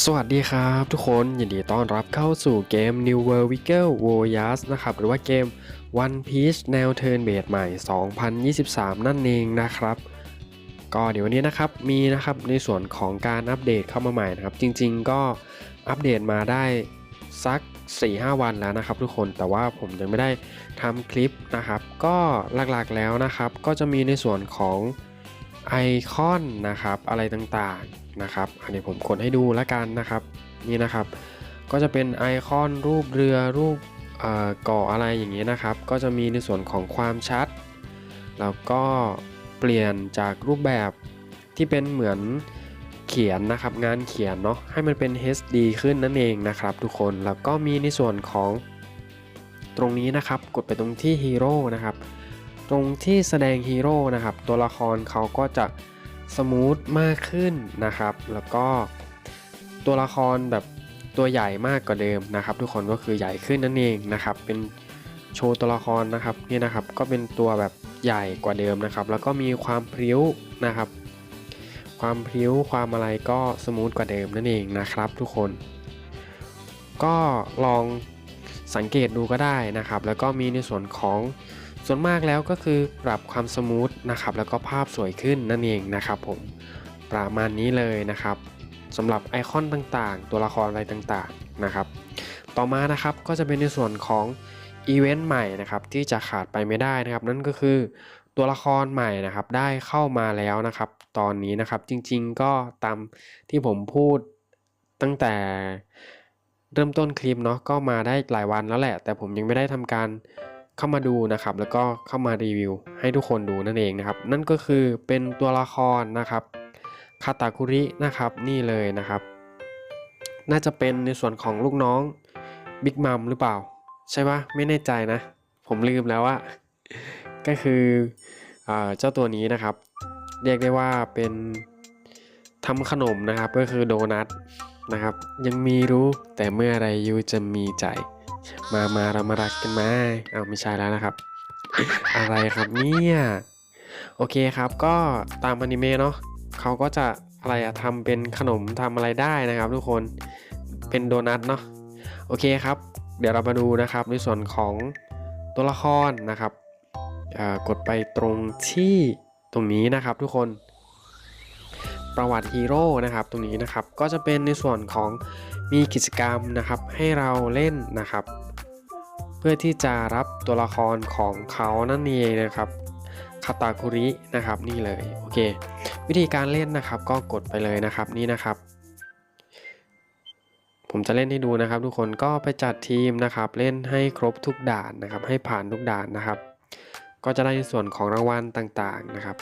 สวัสดีครับทุกคนยินดีต้อนรับเข้าสู่เกม New World Wiggle Warriors นะครับหรือว่าเกม One Piece แนว Turn Based ใหม่ 2023 นั่นเองนะครับ ก็เดี๋ยววันนี้นะครับมีนะครับในส่วนของการอัปเดตเข้ามาใหม่นะครับ จริงๆก็อัปเดตมาได้สัก 4-5 วันแล้วนะครับทุกคนแต่ว่าผมยังไม่ได้ทำคลิปนะครับ ก็หลักๆแล้วนะครับ ก็จะมีในส่วนของไอคอนนะครับอะไรต่างๆ นะครับอันนี้ผมกดให้ดูแล้วกันนะครับนี่นะครับ ก็จะเป็นไอคอนรูปเรือรูปเก่ออะไรอย่างนี้นะครับ ก็จะมีในส่วนของความชัด แล้วก็เปลี่ยนจากรูปแบบที่เป็นเหมือนเขียนนะครับงานเขียนเนาะให้มันเป็น HD ขึ้นนั่นเองนะครับทุกคนแล้วก็มีในส่วนของตรงนี้นะครับ กดไปตรงที่ฮีโร่นะครับ ตรงที่แสดงฮีโร่นะครับ ตัวละครเขาก็จะ สมูทมากขึ้นนะครับ แล้วก็ตัวละครแบบตัวใหญ่มากกว่าเดิมนะครับ ทุกคนก็คือใหญ่ขึ้นนั่นเองนะครับ เป็นโชว์ตัวละครนะครับนี่นะครับก็เป็นตัวแบบใหญ่กว่าเดิมนะครับ แล้วก็มีความพริ้วนะครับ ความพริ้วความอะไรก็สมูทกว่าเดิมนั่นเองนะครับ ทุกคน ก็ลองสังเกตดูก็ได้นะครับ แล้วก็มีในส่วนของ ส่วนมากแล้วก็คือปรับความสมูทนะครับแล้วก็ภาพสวยขึ้นนั่นเองนะครับผมประมาณนี้เลยนะครับสำหรับไอคอนต่างๆ ตัวละครอะไรต่างๆนะครับ ต่อมานะครับก็จะเป็นในส่วนของอีเวนต์ใหม่นะครับที่จะขาดไปไม่ได้นะครับ นั่นก็คือตัวละครใหม่นะครับได้เข้ามาแล้วนะครับ ตอนนี้นะครับจริงๆก็ตามที่ผมพูดตั้งแต่เริ่มต้นคลิปเนาะก็มาได้หลายวันแล้วแหละ แต่ผมยังไม่ได้ทำการ เข้ามาดูนะครับ แล้วก็เข้ามารีวิว ให้ทุกคนดูนั่นเองนะครับ นั่นก็คือเป็นตัวละครนะครับคาตาคุรินะครับนี่เลยนะครับ น่าจะเป็นในส่วนของลูกน้องบิ๊กมัมหรือเปล่า ใช่ปะไม่แน่ใจนะ ผมลืมแล้วว่าก็คืออเจ้าตัวนี้นะครับ เรียกได้ว่าเป็นทำขนมนะครับก็คือโดนัทนะครับ ยังมีรู้แต่เมื่อไรยูจะมีใจ มามาเรามารักกันไหมาอ้าวไม่ใช่แล้วนะครับ อะไรครับเนี่ยโอเคครับก็ตามอนิเมะเนาะเขาก็จะอะไรอะทำเป็นขนมทำอะไรได้นะครับ ทุกคนเป็นโดนัทเนาะโอเคครับ เดี๋ยวเรามาดูนะครับในส่วนของตัวละครนะครับอ่ากดไปตรงที่ตรงนี้นะครับทุกคน ประวัติฮีโร่นะครับตรงนี้นะครับก็จะเป็นในส่วนของมีกิจกรรมนะครับให้เราเล่นนะครับ เพื่อที่จะรับตัวละครของเขานั่นเองนะครับคาตาคุรินะครับนี่เลยโอเค วิธีการเล่นนะครับก็กดไปเลยนะครับนี่นะครับ ผมจะเล่นให้ดูนะครับ ทุกคนก็ไปจัดทีมนะครับ เล่นให้ครบทุกด่านนะครับ ให้ผ่านทุกด่านนะครับ ก็จะได้ในส่วนของรางวัลต่างๆนะครับ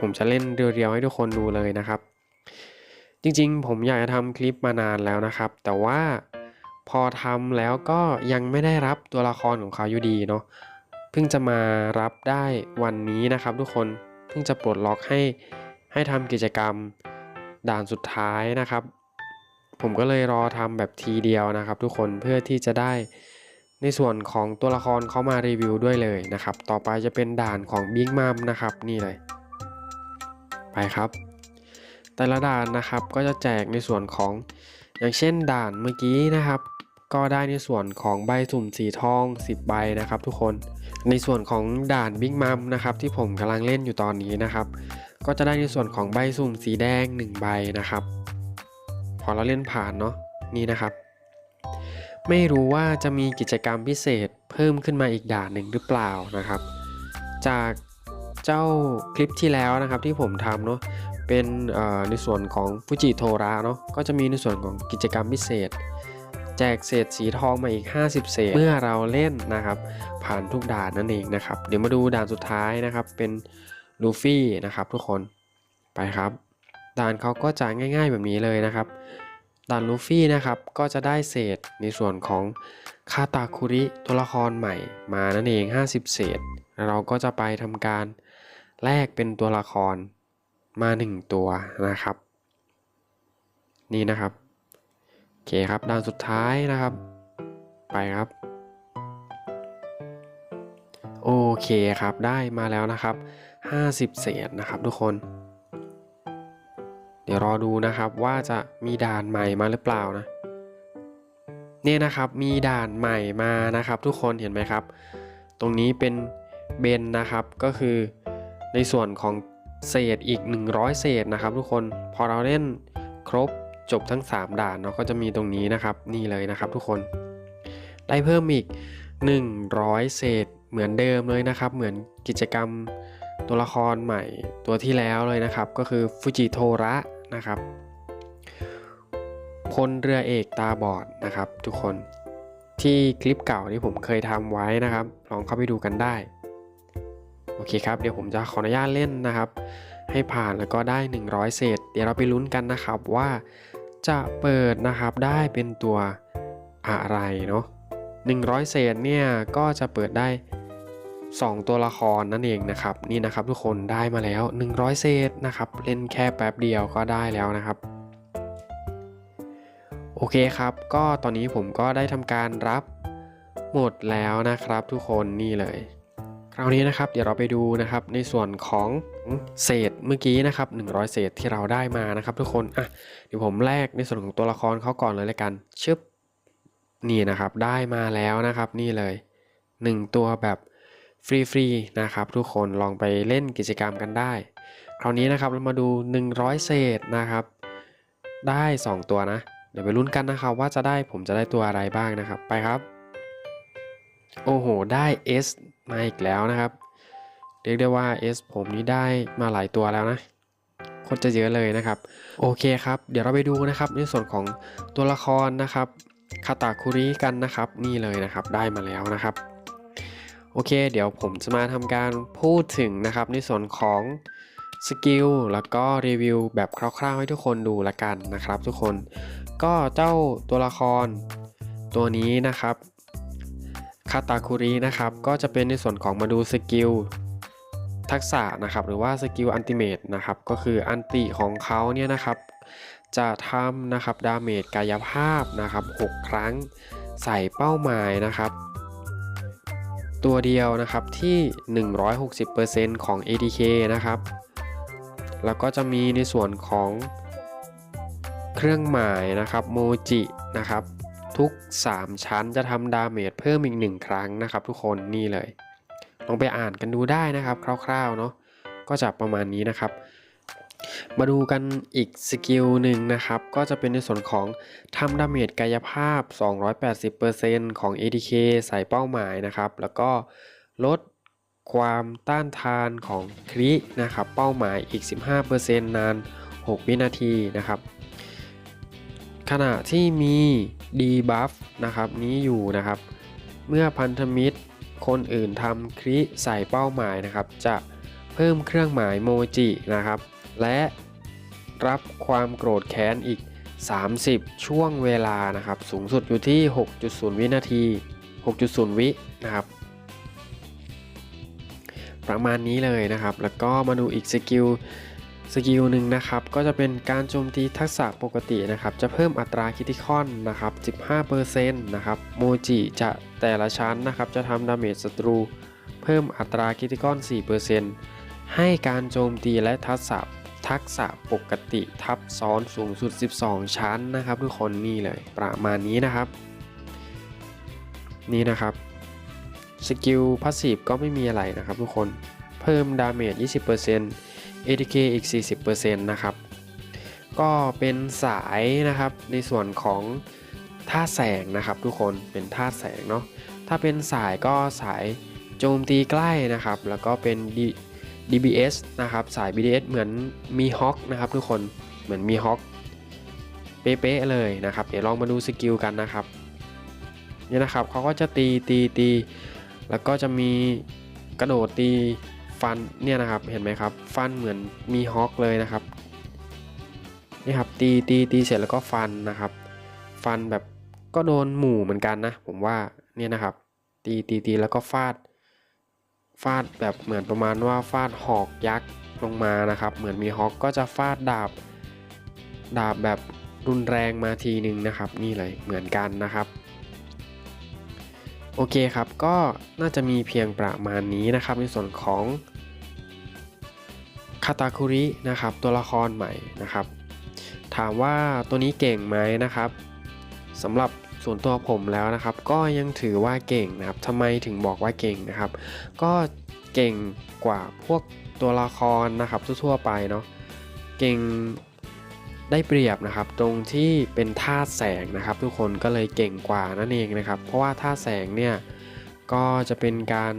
ผมจะเล่นเรียวๆให้ทุกคนดูเลยนะครับ จริงๆ ผมอยากจะทำคลิปมานานแล้วนะครับ แต่ว่าพอทำแล้วก็ยังไม่ได้รับตัวละครของเขาอยู่ดีเนาะเพิ่งจะมารับได้วันนี้นะครับ ทุกคนเพิ่งจะปลดล็อกให้ให้ทำกิจกรรมด่านสุดท้ายนะครับ ผมก็เลยรอทำแบบทีเดียวนะครับ ทุกคนเพื่อที่จะได้ในส่วนของตัวละครเขามารีวิวด้วยเลยนะครับ ต่อไปจะเป็นด่านของบิ๊กมัมนะครับ นี่เลย ไปครับ แต่ละด่านนะครับก็จะแจกในส่วนของอย่างเช่นด่านเมื่อกี้นะครับ ก็ได้ในส่วนของใบสุ่มสีทอง 10 ใบนะครับทุกคนในส่วนของด่านบิ๊กมัมนะครับที่ผมกำลังเล่นอยู่ตอนนี้นะครับ ก็จะได้ในส่วนของใบสุ่มสีแดง 1 ใบนะครับ พอเราเล่นผ่านเนาะนี่นะครับ ไม่รู้ว่าจะมีกิจกรรมพิเศษเพิ่มขึ้นมาอีกด่านหนึ่งหรือเปล่านะครับ จาก เจ้าคลิปที่แล้วนะครับที่ผมทำเนาะเป็นในส่วนของฟูจิโทระเนาะก็จะมีในส่วนของกิจกรรมพิเศษ แจกเศษสีทองมาอีก 50 เศษ เมื่อเราเล่นนะครับ ผ่านทุกด่านนั่นเองนะครับ เดี๋ยวมาดูด่านสุดท้ายนะครับ เป็นลูฟี่นะครับทุกคนไปครับ ด่านเขาก็จะง่าย ๆแบบนี้เลยนะครับด่านลูฟี่นะครับก็จะได้เศษในส่วนของคาตาคุริตัวละครใหม่มานั่นเอง 50 เศษ เราก็จะไปทำการ แลกเป็นตัวละครมา1ตัวนะครับ นี่นะครับโอเคครับด่านสุดท้ายนะครับ ไปครับ โอเคครับได้มาแล้วนะครับ 50 เศษนะครับทุกคน เดี๋ยวรอดูนะครับว่าจะมีด่านใหม่มาหรือเปล่านะเนี่ยนะครับมีด่านใหม่มานะครับ ทุกคนเห็นไหมครับ ตรงนี้เป็นเบนนะครับก็คือ ในส่วนของเศษอีก 100 เศษนะครับทุกคนพอเราเล่นครบจบทั้ง 3 ด่านเนาะก็จะมีตรงนี้นะครับ นี่เลยนะครับทุกคน ได้เพิ่มอีก 100 เศษเหมือนเดิมเลยนะครับ เหมือนกิจกรรมตัวละครใหม่ตัวที่แล้วเลยนะครับ ก็คือฟูจิโทระนะครับพลเรือเอกตาบอดนะครับ ทุกคนที่คลิปเก่าที่ผมเคยทำไว้นะครับ ลองเข้าไปดูกันได้ โอเคครับ เดี๋ยวผมจะขออนุญาตเล่นนะครับ ให้ผ่านแล้วก็ได้ 100 เศษ เดี๋ยวเราไปลุ้นกันนะครับว่าจะเปิดนะครับได้เป็นตัวอะไรเนาะ100 เศษเนี่ยก็จะเปิดได้ 2 ตัวละครนั่นเองนะครับ นี่นะครับทุกคนได้มาแล้ว 100 เศษนะครับ เล่นแค่แป๊บเดียวก็ได้แล้วนะครับโอเคครับ ก็ตอนนี้ผมก็ได้ทำการรับหมดแล้วนะครับทุกคนนี่เลย คราวนี้นะครับเดี๋ยวเราไปดูนะครับในส่วนของเศษเมื่อกี้นะครับ100 เศษที่เราได้มานะครับ ทุกคนอะเดี๋ยวผมแลกในส่วนของตัวละครเขาก่อนเลยละกันชึบนี่นะครับได้มาแล้วนะครับนี่เลย 1 ตัวแบบฟรีๆนะครับ ทุกคนลองไปเล่นกิจกรรมกันได้ คราวนี้นะครับเรามาดู 100 เศษนะครับ ได้ 2 ตัวนะ เดี๋ยวไปลุ้นกันนะครับ ว่าจะได้ผมจะได้ตัวอะไรบ้างนะครับไปครับ โอ้โหได้ S มาอีกแล้วนะครับ เรียกได้ว่า S ผมนี้ได้มาหลายตัวแล้วนะคนจะเยอะเลยนะครับ โอเคครับ เดี๋ยวเราไปดูนะครับในส่วนของตัวละครนะครับคาตาคุริกันนะครับ นี่เลยนะครับได้มาแล้วนะครับ โอเค เดี๋ยวผมจะมาทำการพูดถึงนะครับ ในส่วนของสกิลแล้วก็รีวิวแบบคร่าวๆให้ทุกคนดูละกันนะครับ ทุกคนก็เจ้าตัวละครตัวนี้นะครับ คาตาคุรินะครับก็จะเป็นในส่วนของมาดูสกิลทักษะนะครับหรือว่าสกิลอันติเมตนะครับก็คืออันติของเขาเนี่ยนะครับจะทำนะครับดาเมจกายภาพนะครับ6ครั้งใส่เป้าหมายนะครับ ตัวเดียวนะครับที่ 160%ของ ATK นะครับ แล้วก็จะมีในส่วนของเครื่องหมายนะครับโมจินะครับ ทุก 3 ชั้นจะทำดาเมจเพิ่มอีก 1 ครั้งนะครับทุกคนนี่เลย ลองไปอ่านกันดูได้นะครับคร่าวๆเนาะก็จะประมาณนี้นะครับ มาดูกันอีกสกิลหนึ่งนะครับ ก็จะเป็นในส่วนของทำดาเมจกายภาพ 280%ของ ATK ใส่เป้าหมายนะครับ แล้วก็ลดความต้านทานของครินะครับ เป้าหมายอีก 15%นาน 6 วินาทีนะครับ ขณะที่มีดีบัฟนะครับนี้อยู่นะครับ เมื่อพันธมิตรคนอื่นทำคริใส่เป้าหมายนะครับ จะเพิ่มเครื่องหมายโมจินะครับ และรับความโกรธแค้นอีก 30 ช่วงเวลานะครับ สูงสุดอยู่ที่ 6.0 วินาที 6.0 วินะครับ ประมาณนี้เลยนะครับ แล้วก็มาดูอีกสกิล สกิลหนึ่งนะครับก็จะเป็นการโจมตีทักษะปกตินะครับจะเพิ่มอัตราคิติคอนนะครับ15%นะครับโมจิจะแต่ละชั้นนะครับจะทำดาเมจศัตรู เพิ่มอัตราคิติคอน 4%ให้การโจมตีและทักษะทักษะปกติทับซ้อนสูงสุด 12 ชั้นนะครับทุกคนนี่เลยประมาณนี้นะครับ นี่นะครับสกิลพาสซีฟก็ไม่มีอะไรนะครับทุกคนเพิ่มดาเมจ20% ATK อีก 40%นะครับ ก็เป็นสายนะครับในส่วนของท่าแสงนะครับ ทุกคนเป็นท่าแสงเนาะถ้าเป็นสายก็สายโจมตีใกล้นะครับ แล้วก็เป็น DBS นะครับ สาย BDS เหมือนมีฮอคนะครับ ทุกคนเหมือนมีฮอคเป๊ะๆเลยนะครับ เดี๋ยวลองมาดูสกิลกันนะครับนี่นะครับเขาก็จะตีตีตี แล้วก็จะมีกระโดดตี ฟันเนี่ยนะครับเห็นไหมครับ ฟันเหมือนมีฮอคเลยนะครับนี่ครับตีตีตีเสร็จแล้วก็ฟันนะครับ ฟันแบบก็โดนหมู่เหมือนกันนะ ผมว่าเนี่ยนะครับ ตีตีตีแล้วก็ฟาด ฟาดแบบเหมือนประมาณว่าฟาดหอกยักษ์ลงมานะครับ เหมือนมีฮอกก็จะฟาดดาบ ดาบแบบรุนแรงมาทีหนึ่งนะครับ นี่เลยเหมือนกันนะครับ โอเคครับ ก็น่าจะมีเพียงประมาณนี้นะครับ ในส่วนของคาตาคุรินะครับตัวละครใหม่นะครับ ถามว่าตัวนี้เก่งไหมนะครับสำหรับส่วนตัวผมแล้วนะครับ ก็ยังถือว่าเก่งนะครับทำไมถึงบอกว่าเก่งนะครับ ก็เก่งกว่าพวกตัวละครนะครับทั่วๆไปเนาะเก่ง ได้เปรียบนะครับตรงที่เป็นธาตุแสงนะครับ ทุกคนก็เลยเก่งกว่านั่นเองนะครับ เพราะว่าธาตุแสงเนี่ยก็จะเป็นการ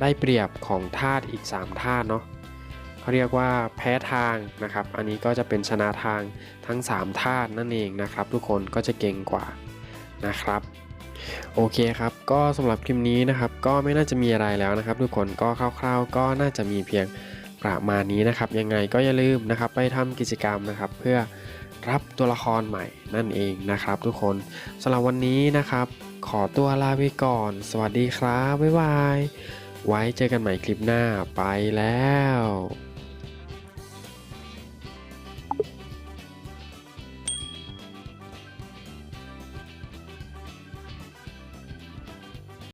ได้เปรียบของธาตุอีก 3 ธาตุเนาะเขาเรียกว่าแพ้ทางนะครับ อันนี้ก็จะเป็นชนะทางทั้ง 3 ธาตุนั่นเองนะครับ ทุกคนก็จะเก่งกว่านะครับโอเคครับ ก็สำหรับคลิปนี้นะครับ ก็ไม่น่าจะมีอะไรแล้วนะครับ ทุกคนก็คร่าวๆ ก็น่าจะมีเพียงประมาณนี้นะครับ ยังไงก็อย่าลืมนะครับ ไปทำกิจกรรมนะครับ เพื่อ รับตัวละครใหม่นั่นเองนะครับ ทุกคนสำหรับวันนี้นะครับ ขอตัวลาไปก่อน สวัสดีครับ บ๊ายบาย ไว้เจอกันใหม่คลิปหน้าไปแล้ว